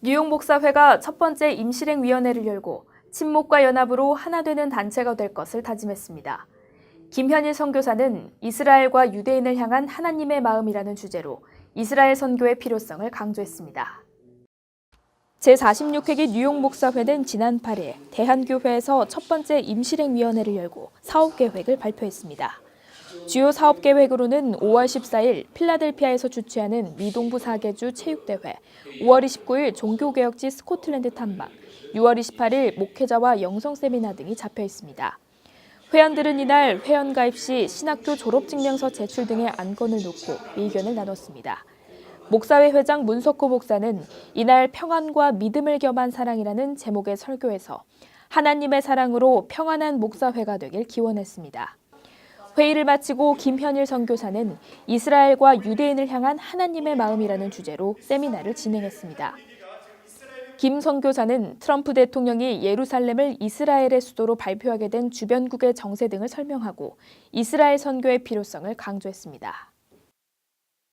뉴욕 목사회가 첫 번째 임실행위원회를 열고 친목과 연합으로 하나 되는 단체가 될 것을 다짐했습니다. 김현일 선교사는 이스라엘과 유대인을 향한 하나님의 마음이라는 주제로 이스라엘 선교의 필요성을 강조했습니다. 제46회기 뉴욕 목사회는 지난 8일 대한교회에서 첫 번째 임실행위원회를 열고 사업 계획을 발표했습니다. 주요 사업 계획으로는 5월 14일 필라델피아에서 주최하는 미동부 사계주 체육대회, 5월 29일 종교개혁지 스코틀랜드 탐방, 6월 28일 목회자와 영성 세미나 등이 잡혀 있습니다. 회원들은 이날 회원 가입 시 신학교 졸업증명서 제출 등의 안건을 놓고 의견을 나눴습니다. 목사회 회장 문석호 목사는 이날 평안과 믿음을 겸한 사랑이라는 제목의 설교에서 하나님의 사랑으로 평안한 목사회가 되길 기원했습니다. 회의를 마치고 김현일 선교사는 이스라엘과 유대인을 향한 하나님의 마음이라는 주제로 세미나를 진행했습니다. 김 선교사는 트럼프 대통령이 예루살렘을 이스라엘의 수도로 발표하게 된 주변국의 정세 등을 설명하고 이스라엘 선교의 필요성을 강조했습니다.